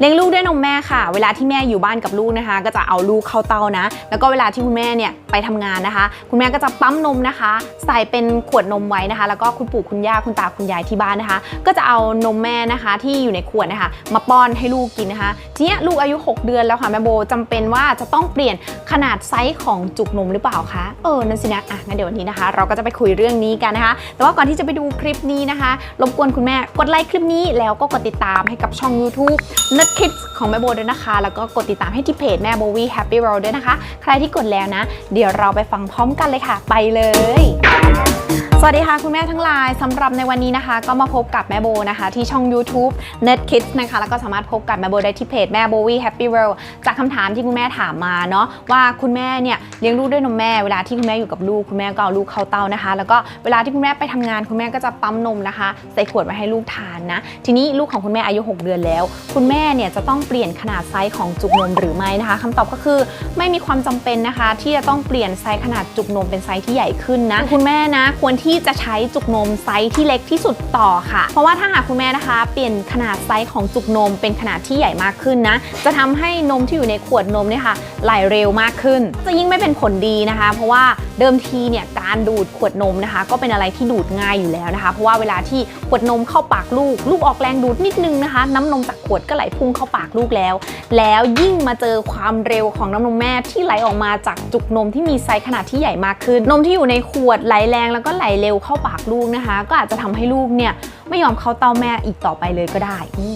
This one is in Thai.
เลี้ยงลูกด้วยนมแม่ค่ะ เวลาที่แม่อยู่บ้านกับลูกนะคะ ก็จะเอาลูกเข้าเตานะ แล้วก็เวลาที่คุณแม่เนี่ยไปทำงานนะคะ คุณแม่ก็จะปั๊มนมนะคะ ใส่เป็นขวดนมไว้นะคะ แล้วก็คุณปู่คุณย่าคุณตาคุณยายที่บ้านนะคะ ก็จะเอานมแม่นะคะที่อยู่ในขวดนะคะ มาป้อนให้ลูกกินนะคะทีนี้ลูกอายุ 6 เดือนแล้วค่ะแม่โบจำเป็นว่าจะต้องเปลี่ยนขนาดไซส์ของจุกนมหรือเปล่าคะเออนั่นสินะอะงั้นเดี๋ยววันนี้นะคะ เราก็จะไปคุยเรื่องนี้กันนะคะ แต่ว่าก่อนที่จะไปดูคลิปนี้นะคะรบกวนคุณแม่กดไลค์คลิปนี้แล้วก็กดติดตามให้กับช่อง YouTube n คลิปของแม่โบด้วยนะคะ แล้วก็กดติดตามให้ที่เพจแม่โบวีแฮปปี้โรลด้วยนะคะ ใครที่กดแล้วนะ เดี๋ยวเราไปฟังพร้อมกันเลยค่ะ ไปเลย สวัสดีค่ะ คุณแม่ทั้งหลายสำหรับในวันนี้นะคะ ก็มาพบกับแม่โบนะคะ ที่ช่อง YouTube Net Kids นะคะ แล้วก็สามารถพบกับแม่โบได้ที่เพจแม่โบวี Happy World จากคำถามที่คุณแม่ถามมาเนาะว่าคุณแม่เนี่ยเลี้ยงลูกด้วยนมแม่เวลาที่คุณแม่อยู่กับลูกคุณแม่ก็เอาลูกเข้าเต้านะคะ แล้วก็เวลาที่คุณแม่ไปทำงานคุณแม่ก็จะปั๊มนมนะคะ ใส่ขวดไว้ให้ลูกทานนะทีนี้ลูกของคุณแม่อายุ 6 เดือนแล้ว คุณแม่เนี่ยจะต้องเปลี่ยนขนาดไซส์ของจุกนมหรือไม่นะคะคำตอบก็คือไม่มีความจำเป็นนะคะ ที่จะต้องเปลี่ยนไซส์ขนาดจุกนมเป็นไซส์ที่ใหญ่ขึ้นนะคุณแม่นะควรที่ที่จะใช้จุกนมไซส์ที่เล็กที่สุดต่อค่ะ เพราะว่าถ้าหากคุณแม่นะคะ เปลี่ยนขนาดไซส์ของจุกนมเป็นขนาดที่ใหญ่มากขึ้นนะ จะทำให้นมที่อยู่ในขวดนมเนี่ยค่ะไหลเร็วมากขึ้น จะยิ่งไม่เป็นผลดีนะคะ เพราะว่า เดิมทีเนี่ยการดูดขวดนมนะคะ ก็เป็นอะไรที่ดูดง่ายอยู่แล้วนะคะ เพราะว่าเวลาที่ขวดนมเข้าปากลูก ลูกออกแรงดูดนิดนึงนะคะ น้ำนมจากขวดก็ไหลพุ่งเข้าปากลูกแล้ว แล้วยิ่งมาเจอความเร็วของน้ำนมแม่ที่ไหลออกมาจากจุกนมที่มีไซส์ขนาดที่ใหญ่มากขึ้น นมที่อยู่ในขวดไหลแรงแล้วก็ไหลเร็วเข้าปากลูกนะคะ ก็อาจจะทำให้ลูกเนี่ยไม่ยอมเข้าเต้าแม่อีกต่อไปเลยก็ได้อื